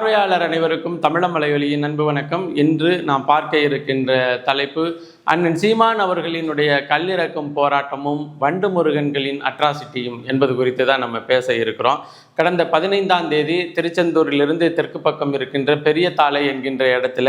பார்வையாளர் அனைவருக்கும் தமிழமலையொலியின் அன்பு வணக்கம். இன்று நாம் பார்க்க இருக்கின்ற தலைப்பு அண்ணன் சீமான் அவர்களினுடைய கல்லிறக்கும் போராட்டமும் வண்டு முருகன்களின் அட்ராசிட்டியும் என்பது குறித்து தான் நம்ம பேச இருக்கிறோம். கடந்த பதினைந்தாம் தேதி திருச்செந்தூரிலிருந்து தெற்கு பக்கம் இருக்கின்ற பெரிய தாளை என்கின்ற இடத்துல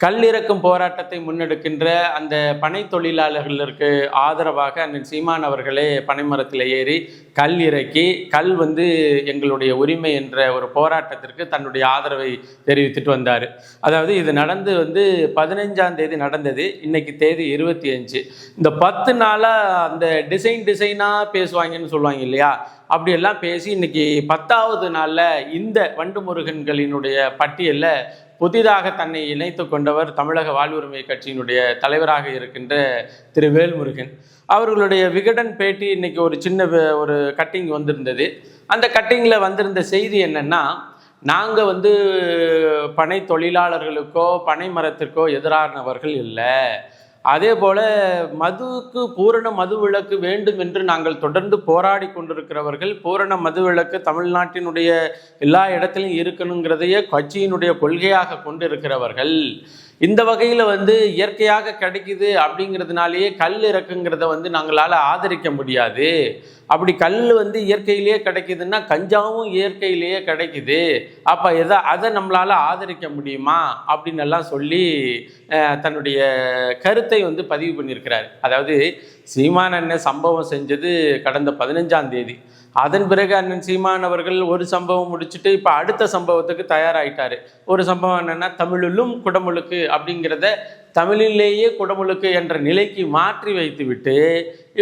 கல்லிறக்கும் போராட்டத்தை முன்னெடுக்கின்ற அந்த பனை தொழிலாளர்களுக்கு ஆதரவாக அண்ணன் சீமான் அவர்களே பனைமரத்தில் ஏறி கல் இறக்கி கல் வந்து எங்களுடைய உரிமை என்ற ஒரு போராட்டத்திற்கு தன்னுடைய ஆதரவை தெரிவித்துட்டு வந்தார். அதாவது இது நடந்து வந்து பதினைஞ்சாம் தேதி நடந்தது இன்னைக்கு தேதி இருபத்தி அஞ்சு. இந்த பத்து நாளாக அந்த டிசைன் டிசைனாக பேசுவாங்கன்னு சொல்லுவாங்க இல்லையா? அப்படியெல்லாம் பேசி இன்னைக்கு பத்தாவது நாளில் இந்த வண்டு முருகன்களினுடைய பட்டியலில் புதிதாக தன்னை இணைத்து கொண்டவர் தமிழக வாழ்வுரிமை கட்சியினுடைய தலைவராக இருக்கின்ற திரு வேல்முருகன். அவர்களுடைய விகடன் பேட்டி இன்னைக்கு ஒரு சின்ன ஒரு கட்டிங் வந்திருந்தது. அந்த கட்டிங்கில் வந்திருந்த செய்தி என்னென்னா நாங்கள் வந்து பனை தொழிலாளர்களுக்கோ பனை மரத்திற்கோ எதிரானவர்கள் இல்லை. அதே போல மதுவுக்கு பூரண மதுவிலக்கு வேண்டும் என்று நாங்கள் தொடர்ந்து போராடி கொண்டிருக்கிறவர்கள் பூரண மதுவிலக்கு தமிழ்நாட்டினுடைய எல்லா இடத்திலும் இருக்கணுங்கிறதையே கட்சியினுடைய கொள்கையாக கொண்டிருக்கிறவர்கள். இந்த வகையில் வந்து இயற்கையாக கிடைக்குது அப்படிங்கிறதுனாலேயே கல் இறக்குங்கிறத வந்து நாங்களால் ஆதரிக்க முடியாது. அப்படி கல் வந்து இயற்கையிலேயே கிடைக்குதுன்னா கஞ்சாவும் இயற்கையிலேயே கிடைக்குது. அப்போ எதை அதை நம்மளால் ஆதரிக்க முடியுமா? அப்படின்னு எல்லாம் சொல்லி தன்னுடைய கருத்தை வந்து பதிவு பண்ணியிருக்கிறார். அதாவது சீமான் என்ன சம்பவம் செஞ்சது கடந்த பதினஞ்சாம் தேதி. அதன் பிறகு அண்ணன் சீமான் அவர்கள் ஒரு சம்பவம் முடிச்சுட்டு இப்போ அடுத்த சம்பவத்துக்கு தயாராயிட்டாரு. ஒரு சம்பவம் என்னன்னா தமிழிலும் குடமுழுக்கு அப்படிங்கிறத தமிழிலேயே குடமுழுக்கு என்ற நிலைக்கு மாற்றி வைத்துவிட்டு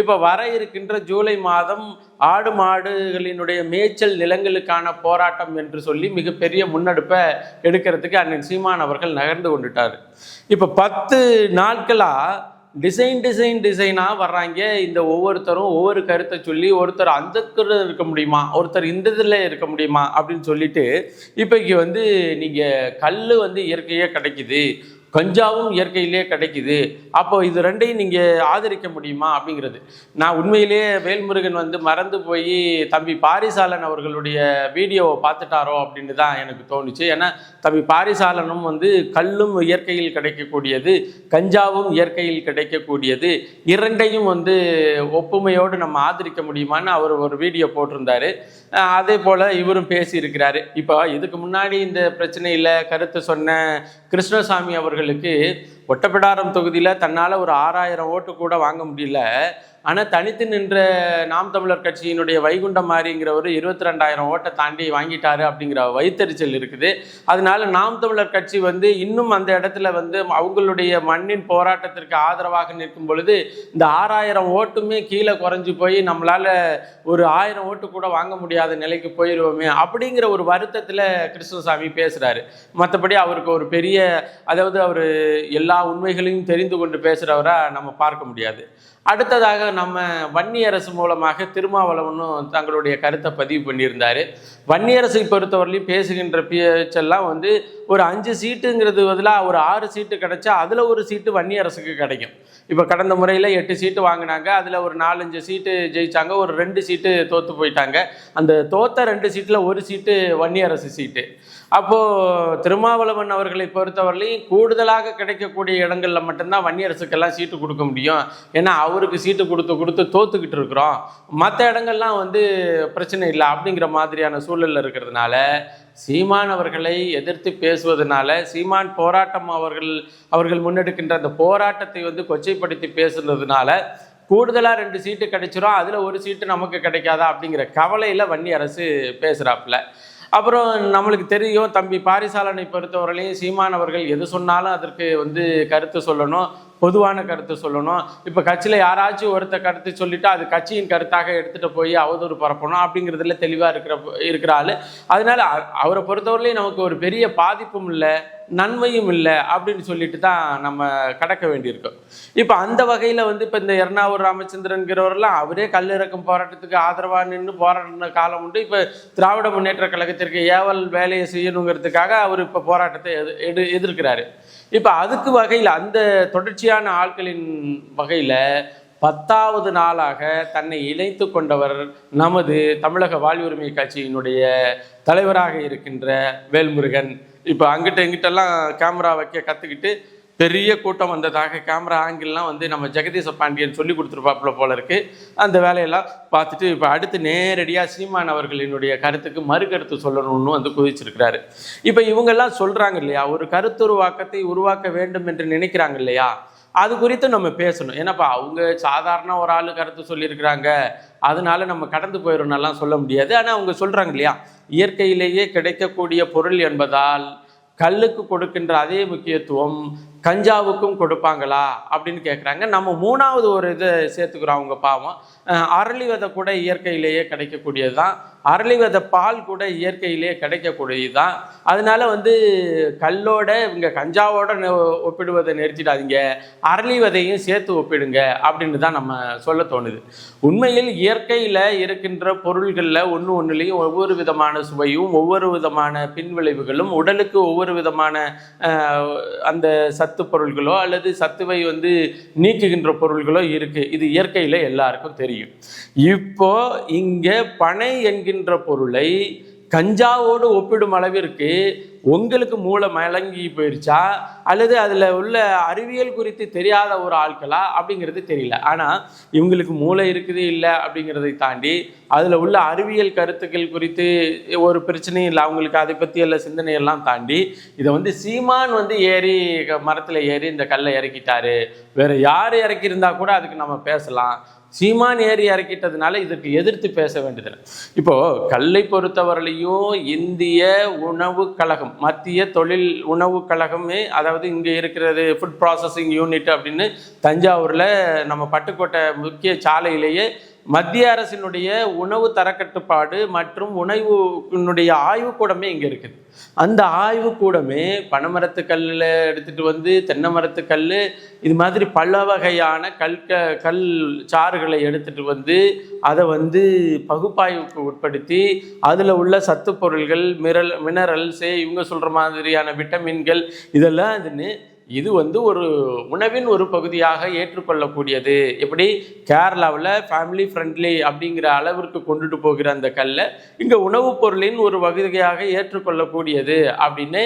இப்போ வர இருக்கின்ற ஜூலை மாதம் ஆடு மாடுகளினுடைய மேய்ச்சல் நிலங்களுக்கான போராட்டம் என்று சொல்லி மிகப்பெரிய முன்னெடுப்பை எடுக்கிறதுக்கு அண்ணன் சீமான் அவர்கள் நகர்ந்து கொண்டுட்டார். இப்போ பத்து நாட்களாக டிசைன் டிசைன் டிசைனாக வர்றாங்க. இந்த ஒவ்வொருத்தரும் ஒவ்வொரு கருத்தை சொல்லி ஒருத்தர் அந்த இருக்க முடியுமா? ஒருத்தர் இந்த இதில் இருக்க முடியுமா? அப்படின்னு சொல்லிட்டு இப்போக்கு வந்து நீங்கள் கல் வந்து இயற்கையாக கிடைக்குது. கஞ்சாவும் இயற்கையிலே கிடைக்குது. அப்போ இது ரெண்டையும் நீங்கள் ஆதரிக்க முடியுமா அப்படிங்கிறது. நான் உண்மையிலேயே வேல்முருகன் வந்து மறந்து போய் தம்பி பாரிசாலன் அவர்களுடைய வீடியோவை பார்த்துட்டாரோ அப்படின்னு தான் எனக்கு தோணுச்சு. ஏன்னா தம்பி பாரிசாலனும் வந்து கல்லும் இயற்கையில் கிடைக்கக்கூடியது கஞ்சாவும் இயற்கையில் கிடைக்கக்கூடியது. இரண்டையும் வந்து ஒப்புமையோடு நம்ம ஆதரிக்க முடியுமான்னு அவர் ஒரு வீடியோ போட்டிருந்தார். அதே போல் இவரும் பேசியிருக்கிறாரு. இப்போ இதுக்கு முன்னாடி இந்த பிரச்சனையில் கருத்து சொன்ன கிருஷ்ணசாமி அவர்களுக்கு ஒட்டப்பிடாரம் தொகுதியில் தன்னால் ஒரு ஆறாயிரம் ஓட்டு கூட வாங்க முடியல. ஆனால் தனித்து நின்ற நாம் தமிழர் கட்சியினுடைய வைகுண்டம் மாறிங்கிறவர் இருபத்தி ரெண்டாயிரம் ஓட்டை தாண்டி வாங்கிட்டாரு அப்படிங்கிற வைத்தறிச்சல் இருக்குது. அதனால நாம் தமிழர் கட்சி வந்து இன்னும் அந்த இடத்துல வந்து அவங்களுடைய மண்ணின் போராட்டத்திற்கு ஆதரவாக நிற்கும் பொழுது இந்த ஆறாயிரம் ஓட்டுமே கீழே குறைஞ்சு போய் நம்மளால ஒரு ஆயிரம் ஓட்டு கூட வாங்க முடியாத நிலைக்கு போயிடுவோமே அப்படிங்கிற ஒரு வருத்தத்தில் கிருஷ்ணசாமி பேசுகிறாரு மற்றபடி அவருக்கு ஒரு பெரிய அதாவது அவர் எல்லா உண்மைகளையும் தெரிந்து கொண்டு பேசுகிறவராக நம்ம பார்க்க முடியாது. அடுத்ததாக நம்ம வன்னியரசு மூலமாக திருமாவளவனும் தங்களுடைய கருத்தை பதிவு பண்ணியிருந்தார். வன்னியரசை பொறுத்தவரையிலையும் பேசுகின்ற பேச்செல்லாம் வந்து ஒரு அஞ்சு சீட்டுங்கிறது பதிலாக ஒரு ஆறு சீட்டு கிடைச்சா அதில் ஒரு சீட்டு வன்னியரசுக்கு கிடைக்கும். இப்போ கடந்த முறையில் எட்டு சீட்டு வாங்கினாங்க. அதில் ஒரு நாலஞ்சு சீட்டு ஜெயிச்சாங்க. ஒரு ரெண்டு சீட்டு தோற்று போயிட்டாங்க. அந்த தோத்த ரெண்டு சீட்டில் ஒரு சீட்டு வன்னியரசு சீட்டு. அப்போது திருமாவளவன் அவர்களை பொறுத்தவரையிலையும் கூடுதலாக கிடைக்கக்கூடிய இடங்களில் மட்டும்தான் வன்னியரசுக்கெல்லாம் சீட்டு கொடுக்க முடியும். ஏன்னா அவருக்கு சீட்டு கொடுத்து கொடுத்து தோத்துக்கிட்டு இருக்கிறோம். மற்ற இடங்கள்லாம் வந்து பிரச்சனை இல்லை அப்படிங்கிற மாதிரியான சூழலில் இருக்கிறதுனால சீமான் அவர்களை எதிர்த்து பேசுவதனால சீமான் போராட்டம் அவர்கள் அவர்கள் முன்னெடுக்கின்ற அந்த போராட்டத்தை வந்து கொச்சைப்படுத்தி பேசுனதுனால கூடுதலாக ரெண்டு சீட்டு கிடைச்சிரும். அதில் ஒரு சீட்டு நமக்கு கிடைக்காதா அப்படிங்கிற கவலையில் வன்னி அரசு பேசுகிறாப்புல அப்புறம் நம்மளுக்கு தெரியும் தம்பி பாரிசாலனை பொறுத்தவரையிலையும் சீமான் அவர்கள் எது சொன்னாலும் அதற்கு வந்து கருத்து சொல்லணும். பொதுவான கருத்து சொல்லணும். இப்போ கட்சியில் யாராச்சும் ஒருத்த கருத்து சொல்லிட்டு அது கட்சியின் கருத்தாக எடுத்துகிட்டு போய் அவதூறு பரப்பணும் அப்படிங்கிறதுல தெளிவாக இருக்கிற இருக்கிற ஆள். அதனால அவரை பொறுத்தவரையிலையும் நமக்கு ஒரு பெரிய பாதிப்பும் இல்லை நன்மையும் இல்லை அப்படின்னு சொல்லிட்டு தான் நம்ம கடக்க வேண்டியிருக்கோம் இப்போ அந்த வகையில் வந்து இப்போ இந்த எர்ணாவூர் ராமச்சந்திரன்கிறவரெல்லாம் அவரே கல்லிறக்கும் போராட்டத்துக்கு ஆதரவாக நின்று போராடின காலம் உண்டு. இப்போ திராவிட முன்னேற்ற கழகத்திற்கு ஏவல் வேலையை செய்யணுங்கிறதுக்காக அவர் இப்போ போராட்டத்தை எது எடு எதிர்க்கிறாரு. இப்போ அதுக்கு வகையில் அந்த தொடர்ச்சியான ஆட்களின் வகையில் பத்தாவது நாளாக தன்னை இணைத்து கொண்டவர் நமது தமிழக வாழ்வுரிமை கட்சியினுடைய தலைவராக இருக்கின்ற வேல்முருகன். இப்போ அங்கிட்ட இங்கிட்டெல்லாம் கேமரா வைக்க கற்றுக்கிட்டு பெரிய கூட்டம் வந்ததாக கேமரா ஆங்கிள்லாம் வந்து நம்ம ஜெகதீச பாண்டியன் சொல்லி கொடுத்துருப்பாப்புல போல இருக்குது அந்த வேலையெல்லாம் பார்த்துட்டு இப்போ அடுத்து நேரடியாக சீமான் அவர்களினுடைய கருத்துக்கு மறுகருத்து சொல்லணும்னு வந்து குதிச்சிருக்கிறாரு இப்போ இவங்கெல்லாம் சொல்கிறாங்க இல்லையா ஒரு கருத்துருவாக்கத்தை உருவாக்க வேண்டும் என்று நினைக்கிறாங்க இல்லையா அது குறித்து நம்ம பேசணும். ஏன்னாப்பா அவங்க சாதாரண ஒரு ஆளு கருத்து சொல்லியிருக்கிறாங்க அதனால நம்ம கடந்து போயிடணும்லாம் சொல்ல முடியாது. ஆனால் அவங்க சொல்கிறாங்க இல்லையா இயற்கையிலேயே கிடைக்கக்கூடிய பொருள் என்பதால் கல்லுக்கு கொடுக்கின்ற அதே முக்கியத்துவம் கஞ்சாவுக்கும் கொடுப்பாங்களா? அப்படின்னு கேட்குறாங்க நம்ம மூணாவது ஒரு இதை சேர்த்துக்கிறோம் அவங்க பாவம். அரளி விதை கூட இயற்கையிலேயே கிடைக்கக்கூடியது தான் அரளி பால் கூட இயற்கையிலேயே கிடைக்கக்கூடியது தான் அதனால வந்து கல்லோட இவங்க கஞ்சாவோட ஒப்பிடுவதை நிறுத்திடாதீங்க. அரளி விதையும் சேர்த்து ஒப்பிடுங்க அப்படின்னு தான் நம்ம சொல்ல தோணுது. உண்மையில் இயற்கையில் இருக்கின்ற பொருள்களில் ஒன்று ஒன்றுலேயும் ஒவ்வொரு விதமான சுவையும் ஒவ்வொரு விதமான பின்விளைவுகளும் உடலுக்கு ஒவ்வொரு விதமான அந்த சத்து பொருள்களோ அல்லது சத்துவை வந்து நீக்குகின்ற பொருள்களோ இருக்குது இது இயற்கையில் எல்லாருக்கும் தெரியும். இப்போ இங்கே பனை என்கின்ற பொருளை கஞ்சாவோடு ஒப்பிடும் அளவிற்கு உங்களுக்கு மூளை மலங்கி போயிருச்சா? அல்லது அதில் உள்ள அறிவியல் குறித்து தெரியாத ஒரு ஆட்களா? அப்படிங்கிறது தெரியல. ஆனால் இவங்களுக்கு மூளை இருக்குது இல்லை அப்படிங்கிறதை தாண்டி அதில் உள்ள அறிவியல் கருத்துக்கள் குறித்து ஒரு பிரச்சனையும் இல்லை. அவங்களுக்கு அதை பற்றி எல்லாம் சிந்தனையெல்லாம் தாண்டி இதை வந்து சீமான் வந்து ஏறி மரத்தில் ஏறி இந்த கல்லை இறக்கிட்டாரு. வேற யார் இறக்கியிருந்தா கூட அதுக்கு நம்ம பேசலாம். சீமான் ஏறி இறக்கிட்டதுனால இதற்கு எதிர்த்து பேச வேண்டியதில்லை. இப்போ கல்லை பொறுத்தவரையிலையும் இந்திய உணவு கழகம் மத்திய தொழில் உணவு கழகமே அதாவது இங்கே இருக்கிறது ஃபுட் ப்ராசஸிங் யூனிட் அப்படின்னு தஞ்சாவூரில் நம்ம பட்டுக்கோட்டை முக்கிய சாலையிலேயே மத்திய அரசினுடைய உணவு தரக்கட்டுப்பாடு மற்றும் உணவுனுடைய ஆய்வுக்கூடமே இங்கே இருக்குது. அந்த ஆய்வுக்கூடமே பனைமரத்து கல்லில் எடுத்துகிட்டு வந்து தென்னை கல் இது மாதிரி பல வகையான கல்க கல் சாறுகளை எடுத்துகிட்டு வந்து அதை வந்து பகுப்பாய்வுக்கு உட்படுத்தி அதில் உள்ள சத்து பொருள்கள் மிரல் மினரல்ஸு இவங்க சொல்கிற மாதிரியான விட்டமின்கள் இதெல்லாம் இதுன்னு இது வந்து ஒரு உணவின் ஒரு பகுதியாக ஏற்றுக்கொள்ளக்கூடியது. எப்படி? கேரளாவில் ஃபேமிலி ஃப்ரெண்ட்லி அப்படிங்கிற அளவிற்கு கொண்டுட்டு போகிற அந்த கல்லை இங்கே உணவுப் பொருளின் ஒரு பகுதியாக ஏற்றுக்கொள்ளக்கூடியது அப்படின்னு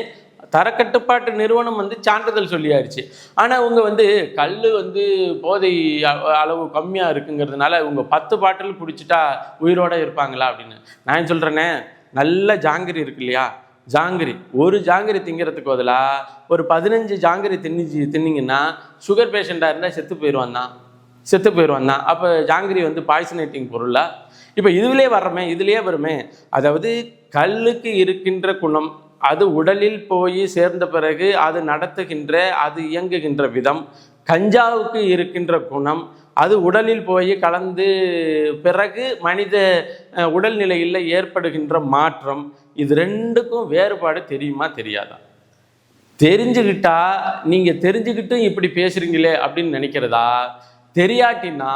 தரக்கட்டுப்பாட்டு நிறுவனம் வந்து சான்றிதழ் சொல்லியாச்சு. ஆனால் இவங்க வந்து கல் வந்து போதை அளவு கம்மியாக இருக்குங்கிறதுனால இவங்க பத்து பாட்டில் பிடிச்சிட்டா உயிரோடு இருப்பாங்களா அப்படின்னு. நான் சொல்கிறேனே நல்ல ஜாங்கிரி இருக்கு இல்லையா? ஜாங்கிரி. ஒரு ஜாங்கிரி திங்கிறதுக்கு பதிலாக ஒரு பதினஞ்சு ஜாங்கிரி திணிச்சு தின்னிங்கன்னா சுகர் பேஷண்ட்டாக இருந்தால் செத்து போயிடுவான் தான் செத்து போயிடுவான் தான் அப்போ ஜாங்கிரி வந்து பாய்சனேட்டிங் பொருளா? இப்போ இதுலேயே வர்றமே இதுலேயே வருமே. அதாவது கல்லுக்கு இருக்கின்ற குணம் அது உடலில் போய் சேர்ந்த பிறகு அது நடத்துகின்ற அது இயங்குகின்ற விதம் கஞ்சாவுக்கு இருக்கின்ற குணம் அது உடலில் போய் கலந்து பிறகு மனித உடல்நிலையில் ஏற்படுகின்ற மாற்றம் இது ரெண்டுக்கும் வேறுபாடு தெரியுமா தெரியாதா? தெரிஞ்சுக்கிட்டா நீங்கள் தெரிஞ்சுக்கிட்டும் இப்படி பேசுகிறீங்களே அப்படின்னு நினைக்கிறதா? தெரியாட்டினா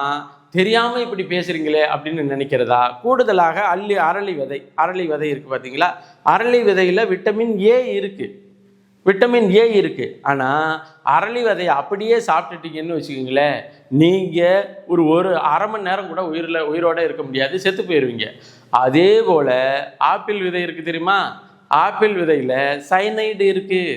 தெரியாமல் இப்படி பேசுகிறீங்களே அப்படின்னு நினைக்கிறதா? கூடுதலாக அள்ளி அரளி விதை அரளி விதை இருக்குது பார்த்தீங்களா அரளி விதையில் விட்டமின் ஏ இருக்குது விட்டமின் ஏ இருக்குது ஆனால் அரளி விதையை அப்படியே சாப்பிட்டுட்டீங்கன்னு வச்சுக்கோங்களேன் நீங்கள் ஒரு ஒரு அரை மணி நேரம் கூட உயிரில் உயிரோடு இருக்க முடியாது செத்து போயிடுவீங்க அதே போல் ஆப்பிள் விதை இருக்குது தெரியுமா? ஆப்பிள் விதையில் சைனைடு இருக்குது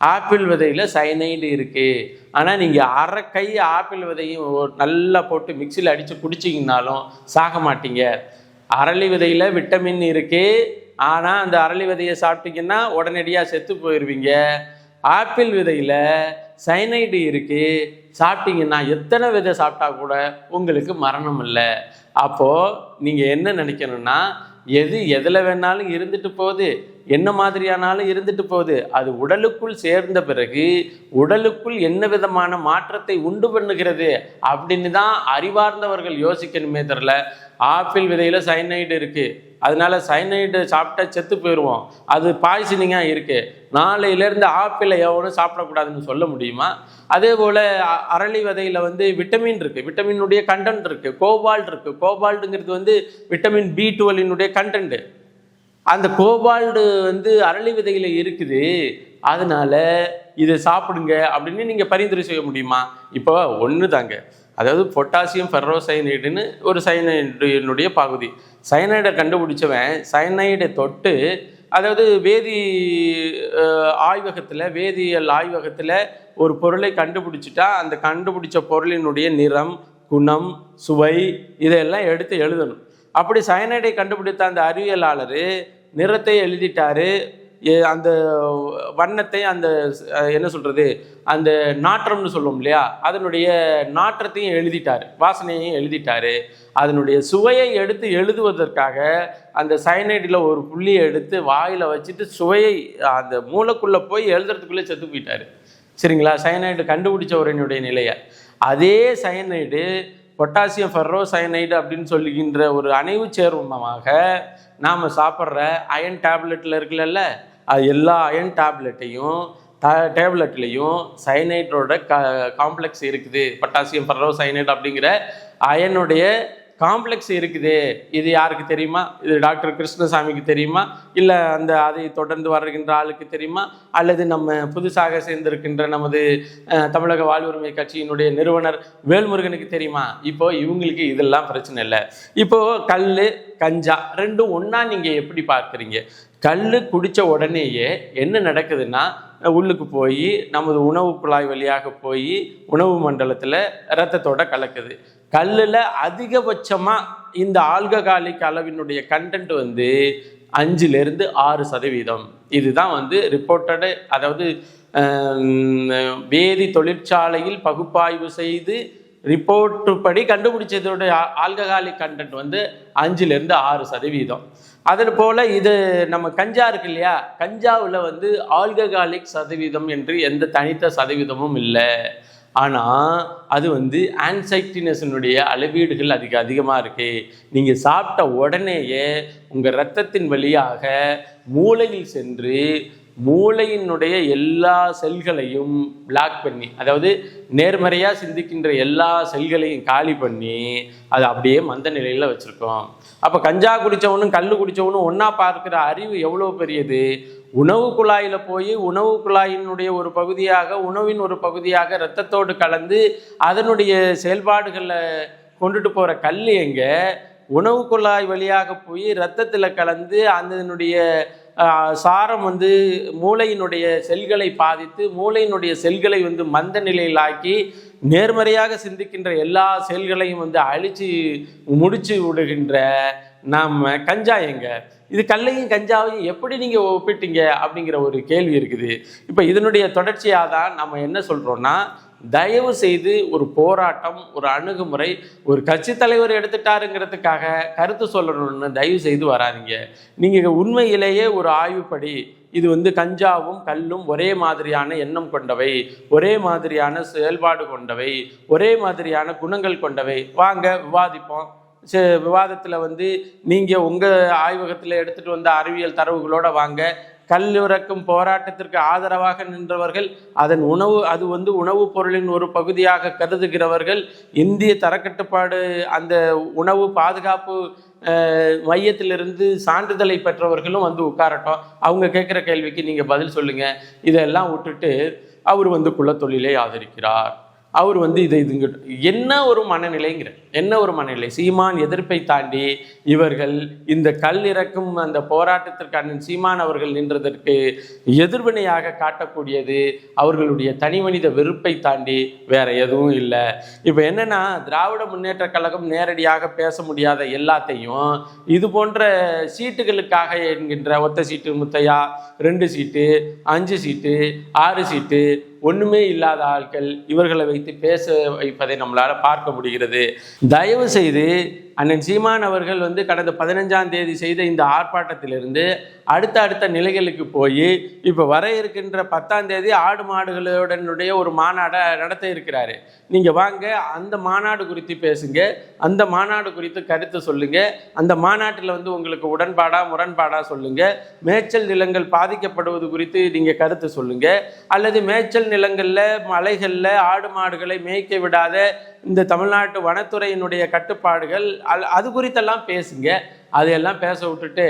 ஆப்பிள் விதையில் சைனைடு இருக்குது ஆனால் நீங்கள் அரை கை ஆப்பிள் விதையும் நல்லா போட்டு மிக்சியில் அடித்து குடிச்சிங்கனாலும் சாக மாட்டீங்க. அரளி விதையில் விட்டமின் இருக்குது ஆனால் அந்த அரளி விதையை சாப்பிட்டீங்கன்னா உடனடியாக செத்து போயிடுவீங்க ஆப்பிள் விதையில் சைனைடு இருக்குது சாப்பிட்டீங்கன்னா எத்தனை விதை சாப்பிட்டா கூட உங்களுக்கு மரணம் இல்லை. அப்போது நீங்கள் என்ன நினைக்கணும்னா எது எதில் வேணாலும் இருந்துட்டு போகுது. என்ன மாதிரியானாலும் இருந்துட்டு போகுது. அது உடலுக்குள் சேர்ந்த பிறகு உடலுக்குள் என்ன விதமான மாற்றத்தை உண்டு பண்ணுகிறது அப்படின்னு தான் அறிவார்ந்தவர்கள் யோசிக்கணுமே தெரில. ஆப்பிள் விதையில் சைனைடு இருக்குது அதனால சைனைடு சாப்பிட்டா செத்து போயிடுவோம் அது பாய்சனிங்காக இருக்குது நாளையிலேருந்து ஆப்பிளை எவனும் சாப்பிடக்கூடாதுன்னு சொல்ல முடியுமா? அதே போல் அரளி விதையில் வந்து விட்டமின் இருக்குது விட்டமினுடைய கண்டென்ட் இருக்குது கோபால்ட் இருக்குது கோபால்ட்டுங்கிறது வந்து விட்டமின் பி டுவெலினுடைய கண்டென்ட்டு அந்த கோபால்டு வந்து அரளி விதையில் இருக்குது. அதனால இதை சாப்பிடுங்க அப்படின்னு நீங்கள் பரிந்துரை செய்ய முடியுமா? இப்போ ஒன்று தாங்க அதாவது பொட்டாசியம் ஃபெர்ரோசைனைடுன்னு ஒரு சைனைடினுடைய பகுதி. சைனைடை கண்டுபிடிச்சவன் சைனைடை தொட்டு அதாவது வேதி ஆய்வகத்தில் வேதியியல் ஆய்வகத்தில் ஒரு பொருளை கண்டுபிடிச்சிட்டா அந்த கண்டுபிடிச்ச பொருளினுடைய நிறம் குணம் சுவை இதையெல்லாம் எடுத்து எழுதணும். அப்படி சயனைடை கண்டுபிடித்த அந்த அறிவியலாளர் நிறத்தை எழுதிட்டாரு. எ- அந்த வண்ணத்தை அந்த என்ன சொல்றது அந்த நாற்றம்னு சொல்லுவோம் இல்லையா? அதனுடைய நாற்றத்தையும் எழுதிட்டாரு வாசனையையும் எழுதிட்டாரு. அதனுடைய சுவையை எடுத்து எழுதுவதற்காக அந்த சயனைடில் ஒரு புள்ளியை எடுத்து வாயில் வச்சுட்டு சுவையை அந்த மூளைக்குள்ளே போய் எழுதுறதுக்குள்ளே செத்து போயிட்டாரு. சரிங்களா? சயனைடு கண்டுபிடிச்சவரனுடைய நிலையை. அதே சயனைடு பொட்டாசியம் ஃபெர்ரோசயனைடு அப்படின்னு சொல்லுகின்ற ஒரு அணைவு சேர்மமாக நாம் சாப்பிட்ற அயன் டேப்லெட்டில் இருக்குல்ல அது எல்லா அயன் டேப்லெட்டையும் ட டேப்லெட்லேயும் சயனைட்டோட க காம்ப்ளெக்ஸ் இருக்குது. பொட்டாசியம் ஃபெர்ரோசயனைடு அப்படிங்கிற அயனுடைய காம்ப்ளெக்ஸ் இருக்குது. இது யாருக்கு தெரியுமா? இது டாக்டர் கிருஷ்ணசாமிக்கு தெரியுமா? இல்லை அந்த அதை தொடர்ந்து வருகின்ற ஆளுக்கு தெரியுமா? அல்லது நம்ம புதுசாக சேர்ந்திருக்கின்ற நமது தமிழக வாழ்வுரிமை கட்சியினுடைய நிறுவனர் வேல்முருகனுக்கு தெரியுமா? இப்போ இவங்களுக்கு இதெல்லாம் பிரச்சனை இல்லை. இப்போ கல் கஞ்சா ரெண்டும் ஒன்றா நீங்கள் எப்படி பார்க்குறீங்க? கல் குடித்த உடனேயே என்ன நடக்குதுன்னா உள்ளுக்கு போய் நமது உணவு குழாய் வழியாக போய் உணவு மண்டலத்தில் ரத்தத்தோட கலக்குது. கல்லில் அதிகபட்சமாக இந்த ஆல்கஹாலிக் அளவினுடைய கண்டென்ட் வந்து அஞ்சுலேருந்து ஆறு சதவீதம். இதுதான் வந்து ரிப்போர்ட்டடு அதாவது வேதி தொழிற்சாலையில் பகுப்பாய்வு செய்து ரிப்போர்ட்டு படி கண்டுபிடிச்சதோடைய ஆல்கஹாலிக் கண்டென்ட் வந்து அஞ்சுலேருந்து ஆறு சதவீதம். அதன் போல் இது நம்ம கஞ்சா இருக்கு இல்லையா? கஞ்சாவில் வந்து ஆல்கஹாலிக் சதவீதம் என்று எந்த தனித்த சதவீதமும் இல்லை. ஆனால் அது வந்து ஆன்சைட்டினஸினுடைய அளவீடுகள் அதிக அதிகமாக இருக்கு. நீங்கள் சாப்பிட்ட உடனேயே உங்கள் ரத்தத்தின் வழியாக மூளையில் சென்று மூளையினுடைய எல்லா செல்களையும் பிளாக் பண்ணி அதாவது நேர்மறையாக சிந்திக்கின்ற எல்லா செல்களையும் காலி பண்ணி அதை அப்படியே மந்த நிலையில் வச்சுருக்கோம். அப்போ கஞ்சா குடித்தவனும் கல் குடித்தவனும் ஒன்றா பார்க்குற அறிவு எவ்வளோ பெரியது? உணவு குழாயில் போய் உணவு குழாயினுடைய ஒரு பகுதியாக உணவின் ஒரு பகுதியாக இரத்தத்தோடு கலந்து அதனுடைய செயல்பாடுகளை கொண்டுட்டு போகிற கல் எங்கே? உணவு குழாய் வழியாக போய் இரத்தத்தில் கலந்து அதனுடைய சாரம் வந்து மூளையினுடைய செல்களை பாதித்து மூளையினுடைய செல்களை வந்து மந்த நிலையில் ஆக்கி நேர்மறையாக சிந்திக்கின்ற எல்லா செயல்களையும் வந்து அழிச்சு முடிச்சு விடுகின்ற நம்ம கஞ்சா எங்க? இது கல்லையும் கஞ்சாவையும் எப்படி நீங்கள் ஒப்பிட்டீங்க அப்படிங்கிற ஒரு கேள்வி இருக்குது. இப்போ இதனுடைய தொடர்ச்சியாக தான் நம்ம என்ன சொல்கிறோன்னா தயவு செய்து ஒரு போராட்டம் ஒரு அணுகுமுறை ஒரு கட்சி தலைவர் எடுத்துட்டாருங்கிறதுக்காக கருத்து சொல்லணும்னு தயவு செய்து வராதீங்க. நீங்கள் உண்மையிலேயே ஒரு ஆய்வுப்படி இது வந்து கஞ்சாவும் கல்லும் ஒரே மாதிரியான எண்ணம் கொண்டவை ஒரே மாதிரியான செயல்பாடு கொண்டவை ஒரே மாதிரியான குணங்கள் கொண்டவை. வாங்க விவாதிப்போம். விவாதத்தில் வந்து நீங்கள் உங்கள் ஆய்வகத்தில் எடுத்துகிட்டு வந்த அறிவியல் தரவுகளோட வாங்க. கல்லுறக்கும் போராட்டத்திற்கு ஆதரவாக நின்றவர்கள் அதன் உணவு அது வந்து உணவுப் பொருளின் ஒரு பகுதியாக கருதுகிறவர்கள் இந்திய தரக்கட்டுப்பாடு அந்த உணவு பாதுகாப்பு மையத்திலிருந்து சான்றிதழை பெற்றவர்களும் வந்து உட்காரட்டும். அவங்க கேட்குற கேள்விக்கு நீங்கள் பதில் சொல்லுங்கள் இதெல்லாம் விட்டுட்டு அவர் வந்து குலத்தொழிலை ஆதரிக்கிறார். அவர் வந்து இதை இதுங்க என்ன ஒரு மனநிலைங்கிற என்ன ஒரு மனநிலை? சீமான் எதிர்ப்பை தாண்டி இவர்கள் இந்த கல் இறக்கும் அந்த போராட்டத்திற்கான சீமான் அவர்கள் நின்றதற்கு எதிர்வினையாக காட்டக்கூடியது அவர்களுடைய தனி மனித வெறுப்பை தாண்டி வேற எதுவும் இல்லை. இப்போ என்னன்னா திராவிட முன்னேற்ற கழகம் நேரடியாக பேச முடியாத எல்லாத்தையும் இது போன்ற சீட்டுகளுக்காக என்கின்ற ஒத்த சீட்டு முத்தையா ரெண்டு சீட்டு அஞ்சு சீட்டு ஆறு சீட்டு ஒண்ணுமே இல்லாத ஆட்கள் இவர்களை வைத்து பேச வைப்பதை நம்மளால பார்க்க முடிகிறது. தயவு செய்து அண்ணன் சீமான் அவர்கள் வந்து கடந்த பதினஞ்சாம் தேதி செய்த இந்த ஆர்ப்பாட்டத்திலிருந்து அடுத்த அடுத்த நிலைகளுக்கு போய் இப்போ வர இருக்கின்ற பத்தாம் தேதி ஆடு மாடுகளுடனுடைய ஒரு மாநாடை நடத்த இருக்கிறாரு. நீங்கள் வாங்க அந்த மாநாடு குறித்து பேசுங்க அந்த மாநாடு குறித்து கருத்து சொல்லுங்க அந்த மாநாட்டில் வந்து உங்களுக்கு உடன்பாடா முரண்பாடா சொல்லுங்க மேய்ச்சல் நிலங்கள் பாதிக்கப்படுவது குறித்து நீங்கள் கருத்து சொல்லுங்க அல்லது மேய்ச்சல் நிலங்களில் மலைகளில் ஆடு மாடுகளை மேய்க்க விடாத இந்த தமிழ்நாட்டு வனத்துறையினுடைய கட்டுப்பாடுகள் அல் அது குறித்தெல்லாம் பேசுங்க. அதையெல்லாம் பேச விட்டுட்டு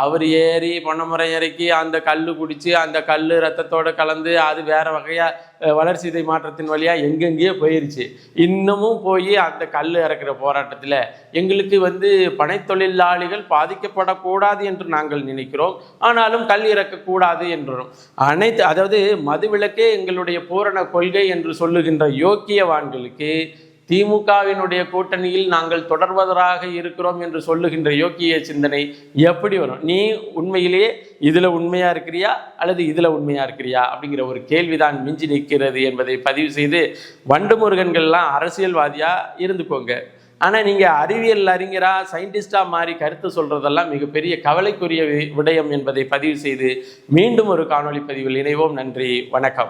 அவர் ஏறி பொன்னமுறை இறக்கி அந்த கல் குடித்து அந்த கல் ரத்தத்தோடு கலந்து அது வேறு வகையாக வளர்ச்சிதை மாற்றத்தின் வழியாக எங்கெங்கேயோ போயிருச்சு. இன்னமும் போய் அந்த கல் இறக்குற போராட்டத்தில் எங்களுக்கு வந்து பனைத்தொழிலாளிகள் பாதிக்கப்படக்கூடாது என்று நாங்கள் நினைக்கிறோம். ஆனாலும் கல் இறக்கக்கூடாது என்றும். அனைத்து அதாவது மதுவிலக்கே எங்களுடைய பூரண கொள்கை என்று சொல்லுகின்ற யோக்கியவான்களுக்கு திமுகவினுடைய கூட்டணியில் நாங்கள் தொடர்வதாக இருக்கிறோம் என்று சொல்லுகின்ற யோக்கிய சிந்தனை எப்படி வரும்? நீ உண்மையிலேயே இதில் உண்மையாக இருக்கிறியா? அல்லது இதில் உண்மையாக இருக்கிறியா? அப்படிங்கிற ஒரு கேள்விதான் மிஞ்சி நிற்கிறது என்பதை பதிவு செய்து வண்டு முருகன்கள்லாம் அரசியல்வாதியாக இருந்துக்கோங்க. ஆனால் நீங்கள் அறிவியல் அறிஞராக சயின்டிஸ்டாக மாறி கருத்து சொல்கிறதெல்லாம் மிகப்பெரிய கவலைக்குரிய வி- விடயம் என்பதை பதிவு செய்து மீண்டும் ஒரு காணொளி பதிவில் இணைவோம். நன்றி வணக்கம்.